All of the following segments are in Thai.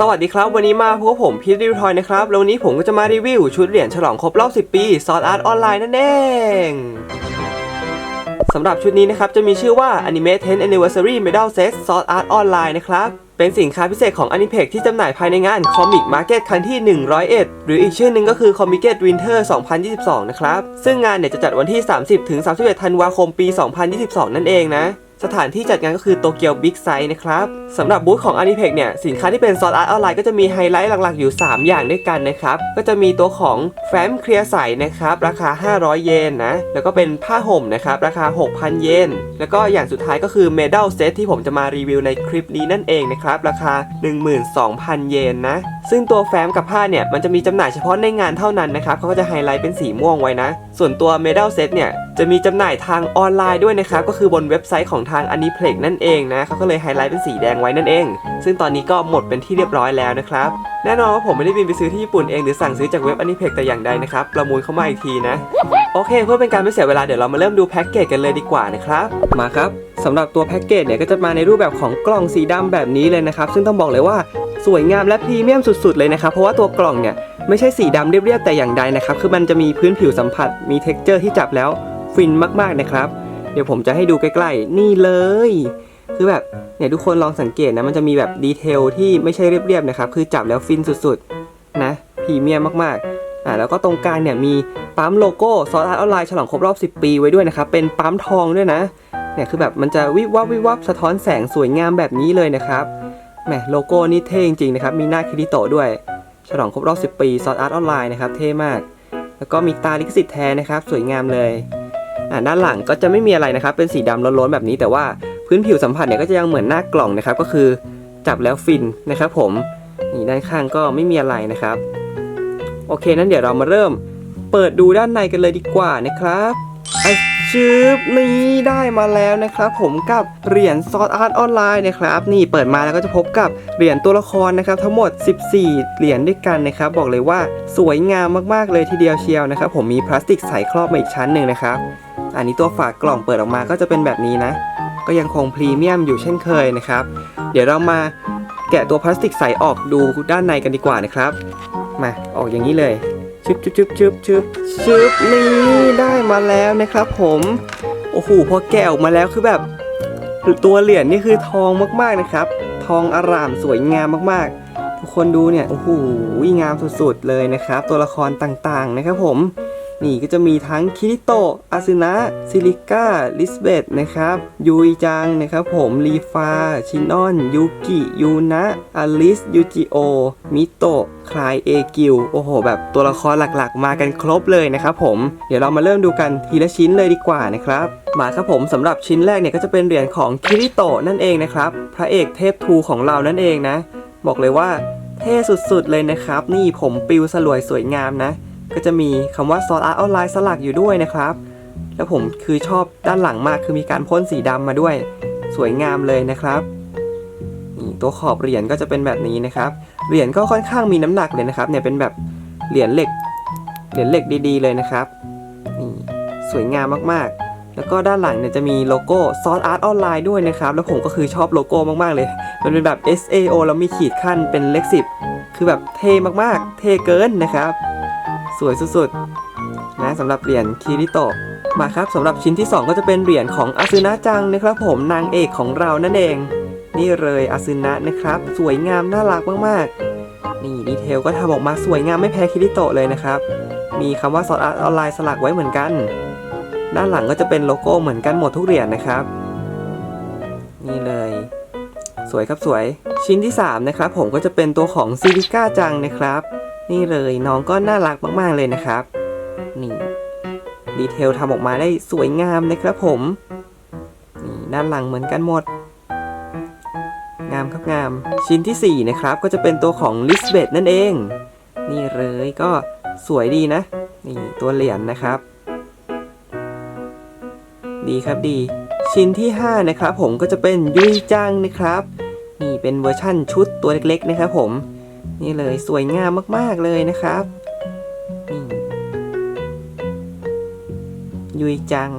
สวัสดีครับ วันนี้มาพบกับผมพีทรีวิวทอยนะครับ แล้ววันนี้ผมก็จะมารีวิว ชุดเหรียญฉลองครบรอบ 10 ปีซอ r อาร์ตออนไลน์นั่นเองสำหรับชุดนี้นะครับ จะมีชื่อว่า Anime 10 Anniversary Medal Set Sword Art Online นะครับ เป็นสินค้าพิเศษของ Aniplex ที่จำหน่ายภายในงาน Comic Market ครั้งที่ 101 หรืออีกชื่อหนึ่งก็คือ Comic Winter 2022 นะครับ ซึ่งงานเนี่ยจะจัดวันที่ 30ถึง31 ธันวาคมปี 2022 นั่นเองนะ สถานที่จัดงานก็คือโตเกียวบิ๊กไซต์นะครับสำหรับบูธของ a n i p e x เนี่ย สินค้าที่เป็นซอ r อาร์ตออนไลน์ก็จะมีไฮไลท์หลักๆอยู่ 3 อย่างด้วยกันนะครับ ก็จะมีตัวของแฟ้มเคลียร์ใสนะครับ ราคา 500 เยนนะ แล้วก็เป็นผ้าห่มนะครับ ราคา 6,000 เยนแล้วก็อย่างสุดท้ายก็คือเมดัลเซตที่ผมจะมารีวิวในคลิปนี้นั่นเองนะครับ ราคา 12,000 เยนนะซึ่งตัวแฟ้มกับผ้าเนี่ยมันจะมีจำหน่ายเฉพาะในงานเท่านั้นนะครับเขาก็จะไฮไลท์เป็นสีม่วงไว้นะ ส่วนตัวเมดัลเซตเนี่ยจะมีจำหน่ายทางออนไลน์ด้วยนะครับ ก็คือบนเว็บไซต์ของทาง Aniplex นั่นเองนะเขาก็เลยไฮไลท์เป็นสีแดงไว้นั่นเอง ซึ่งตอนนี้ก็หมดเป็นที่เรียบร้อยแล้วนะครับแน่นอนว่าผมไม่ได้บินไปซื้อที่ญี่ปุ่นเองหรือสั่งซื้อจากเว็บ Aniplex แต่อย่างใดนะครับ ประมูลเข้ามาอีกทีนะ โอเค เพื่อเป็นการไม่เสียเวลาเดี๋ยวเรามาเริ่มดูแพ็กเกจกันเลยดีกว่านะครับ มาครับสำหรับตัวแพ็กเกจเนี่ยก็จะมาในรูปแบบของกล่องสีดำแบบนี้เลยนะครับ ซึ่งต้องบอกเลยว่าสวยงามและพรีเมียมสุด ๆ เลยนะครับ เพราะว่าตัวกล่องเนี่ย ไม่ใช่สีดำเรียบๆแต่อย่างใดนะครับ คือมันจะมีพื้นผิวสัมผัส มีเท็กเจอร์ที่จับแล้วฟินมากๆนะครับ เดี๋ยวผมจะให้ดูใกล้ๆ นี่เลย คือแบบเนี่ยทุกคนลองสังเกตนะ มันจะมีแบบดีเทลที่ไม่ใช่เรียบๆนะครับ คือจับแล้วฟินสุดๆ นะพรีเมียมมากๆ อ่าแล้วก็ตรงกลางเนี่ยมีปั๊มโลโก้ซอสอาร์ตออนไลน์ฉลองครบรอบ 10 ปีไว้ด้วยนะครับ เป็นปั๊มทองด้วยนะ เนี่ยคือแบบมันจะวิบวับวิบวับสะท้อนแสงสวยงามแบบนี้เลยนะครับ แหมโลโก้นี่เท่จริงๆนะครับ มีหน้าคิริโตะด้วย ฉลองครบรอบ 10 ปีซอสอาร์ตออนไลน์นะครับเท่มาก แล้วก็มีตาลิขสิทธิ์แท้นะครับ สวยงามเลยอ่าด้านหลังก็จะไม่มีอะไรนะครับ เป็นสีดำล้นๆแบบนี้ แต่ว่าพื้นผิวสัมผัสเนี่ยก็จะยังเหมือนหน้ากล่องนะครับ ก็คือจับแล้วฟินนะครับ ผมนี่ด้านข้างก็ไม่มีอะไรนะครับ โอเคนั้นเดี๋ยวเรามาเริ่ม เปิดดูด้านในกันเลยดีกว่านะครับอ ชืบนี้ได้มาแล้วนะครับ ผมกับเหรียญซอสอาร์ตออนไลน์นะครับนี่เปิดมาแล้วก็จะพบกับเหรียญตัวละครนะครับ ทั้งหมด 14 เหรียญด้วยกันนะครับ บอกเลยว่าสวยงามมากๆเลยทีเดียวเชียวนะครับ ผมมีพลาสติกใสครอบมาอีกชั้นหนึ่งนะครับ อันนี้ตัวฝากกล่องเปิดออกมาก็จะเป็นแบบนี้นะ ก็ยังคงพรีเมียมอยู่เช่นเคยนะครับ เดี๋ยวเรามาแกะตัวพลาสติกใสออกดูด้านในกันดีกว่านะครับ มาออกอย่างนี้เลย ชึบชึบชึบชึบชึบชึบนี่ได้มาแล้วนะครับผมโอ้โหพอแกะออกมาแล้วคือแบบตัวเหรียญนี่คือทองมากๆนะครับ ทองอร่ามสวยงามมากๆ ทุกคนดูเนี่ยโอ้โหงามสุดๆเลยนะครับ ตัวละครต่างๆนะครับผม นี่ก็จะมีทั้งคิริโตะอาซึนะซิลิก้าลิสเบตนะครับยูอิจังนะครับผมลีฟาชินอนยูกิยูนะอลิสยูจิโอมิโตะคลายเอกิวโอ้โห แบบตัวละครหลักๆ มากันครบเลยนะครับผมเดี๋ยวเรามาเริ่มดูกันทีละชิ้นเลยดีกว่านะครับมาครับผมสำหรับชิ้นแรกเนี่ยก็จะเป็นเหรียญของคิริโตะนั่นเองนะครับพระเอกเทพทูของเรานั่นเองนะ บอกเลยว่าเท่สุดๆเลยนะครับ นี่ผมปิวสลวยสวยงามนะ ก็จะมีคำว่าซอสอาร์ตออนไลน์สลักอยู่ด้วยนะครับ แล้วผมคือชอบด้านหลังมากคือมีการพ่นสีดำมาด้วย สวยงามเลยนะครับนี่ตัวขอบเหรียญก็จะเป็นแบบนี้นะครับ เหรียญก็ค่อนข้างมีน้ำหนักเลยนะครับ เนี่ยเป็นแบบเหรียญเหล็ก เหรียญเหล็กดีๆ เลยนะครับนี่สวยงามมากๆแล้วก็ด้านหลังเนี่ยจะมีโลโก้ซอสอาร์ตออนไลน์ด้วยนะครับ แล้วผมก็คือชอบโลโก้มาก ๆ เลย มันเป็นแบบ SAO แล้วมีขีดขั้นเป็นเลขสิบคือแบบเท่มากๆ เท่เกินนะครับ สวยสุดๆนะสำหรับเหรียญคิริโตะมาครับสำหรับชิ้นที่ 2 ก็จะเป็นเหรียญของอาซึนะจังนะครับผมนางเอกของเรานั่นเอง นี่เลยอาซึนะนะครับ สวยงามน่ารักมากๆ นี่ดีเทลก็ทำออกมาสวยงามไม่แพ้คิริโตะเลยนะครับ มีคำว่าซอสอาร์ตออนไลน์สลักไว้เหมือนกัน ด้านหลังก็จะเป็นโลโก้เหมือนกันหมดทุกเหรียญนะครับ นี่เลย สวยครับสวย ชิ้นที่ 3 นะครับผมก็จะเป็นตัวของซิลิก้าจังนะครับ นี่เลยน้องก็น่ารักมากๆเลยนะครับ นี่ดีเทลทำออกมาได้สวยงามนะครับผม นี่ด้านหลังเหมือนกันหมด งามครับงาม ชิ้นทีสี่4 นะครับ ก็จะเป็นตัวของลิสเบตนั่นเอง นี่เลยก็สวยดีนะ นี่ตัวเหรียญนะครับ ดีครับดี ชิ้นที่ 5 นะครับผมก็จะเป็นยุยจังนะครับ นี่เป็นเวอร์ชั่นชุดตัวเล็กๆนะครับผม นี่เลยสวยงามมากๆเลยนะครับยุยจัง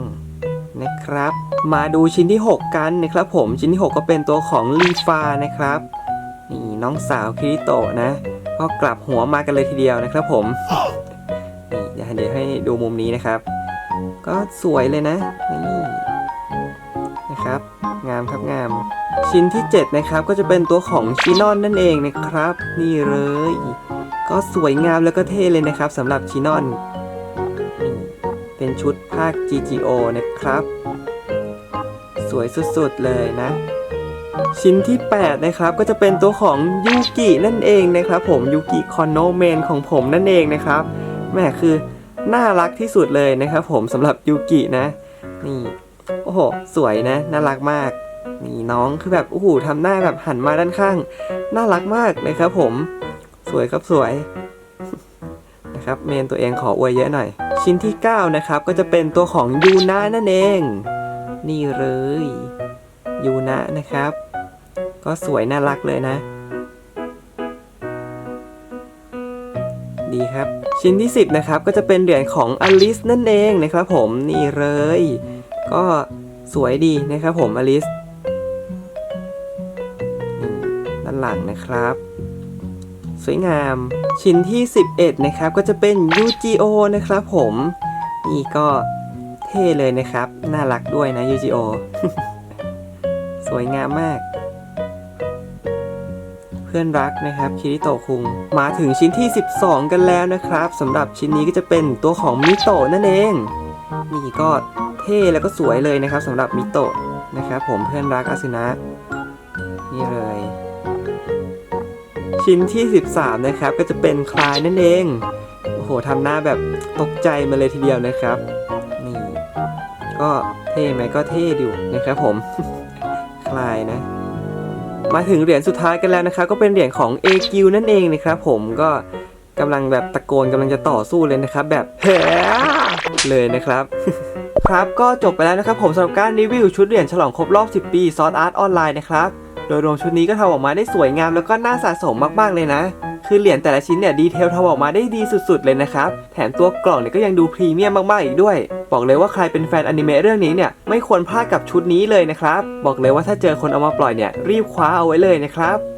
นะครับ มาดูชิ้นที่ 6 กันนะครับผมชิ้นที่ 6 ก็เป็นตัวของลีฟานะครับนี่น้องสาวคิริโตะนะ ก็กลับหัวมากันเลยทีเดียวนะครับผมนี่เดี๋ยวให้ดูมุมนี้นะครับ ก็สวยเลยนะนี่ งามครับงาม ชิ้นที่ 7 นะครับก็จะเป็นตัวของชินอนนั่นเองนะครับ นี่เลย ก็สวยงามแล้วก็เท่เลยนะครับสำหรับชินอนนี่เป็นชุดภาค GGO นะครับ สวยสุดๆเลยนะ ชิ้นที่ 8 นะครับก็จะเป็นตัวของยูกินั่นเองนะครับ ผมยูกิคอนโนเมนของผมนั่นเองนะครับแม่คือน่ารักที่สุดเลยนะครับผมสำหรับยูกินะ นี่ โอ้โห สวยนะ น่ารักมาก นี่น้องคือแบบโอ้โหทำหน้าแบบหันมาด้านข้าง น่ารักมากนะครับผม สวยครับสวยนะครับเมนตัวเองขออวยเยอะหน่อย ชิ้นที่ 9 นะครับ ก็จะเป็นตัวของยูนะนั่นเอง นี่เลยยูนะนะครับ ก็สวยน่ารักเลยนะ ดีครับ ชิ้นที่ 10 นะครับ ก็จะเป็นเหรียญของอลิสนั่นเองนะครับผมนี่เลย ก็สวยดีนะครับผมอลิสด้านหลังนะครับ สวยงามชิ้นที่ 11 นะครับ ก็จะเป็น UGO นะครับผมนี่ก็เท่เลยนะครับ น่ารักด้วยนะ UGO สวยงามมาก เพื่อนรักนะครับคิริโตคุง มาถึงชิ้นที่ 12 กันแล้วนะครับสำหรับชิ้นนี้ก็จะเป็นตัวของมิโตะนั่นเอง นี่ก็เท่แล้วก็สวยเลยนะครับสำหรับมิโตะนะครับผมเพื่อนรักอาซึนะนี่เลย ชิ้นที่ 13 นะครับ ก็จะเป็นคลายนั่นเองโอ้โหทำหน้าแบบตกใจมาเลยทีเดียวนะครับนี่ก็เท่ไหมก็เท่อยู่นะครับผมคลายนะมาถึงเหรียญสุดท้ายกันแล้วนะครับ ก็เป็นเหรียญของ a q นั่นเองนะครับผมก็กำลังแบบตะโกนกำลังจะต่อสู้เลยนะครับ แบบเฮ้เลยนะครับ ครับก็จบไปแล้วนะครับผมสำหรับการรีวิวชุดเหรียญฉลองครบรอบ 10 ปีซอสอาร์ตออนไลน์นะครับโดยรวมชุดนี้ก็ทำออกมาได้สวยงามแล้วก็น่าสะสมมากๆเลยนะ คือเหรียญแต่ละชิ้นเนี่ยดีเทลทำออกมาได้ดีสุดๆเลยนะครับ แถมตัวกล่องเนี่ยก็ยังดูพรีเมียมมากๆอีกด้วย บอกเลยว่าใครเป็นแฟนอนิเมะเรื่องนี้เนี่ยไม่ควรพลาดกับชุดนี้เลยนะครับ บอกเลยว่าถ้าเจอคนเอามาปล่อยเนี่ยรีบคว้าเอาไว้เลยนะครับ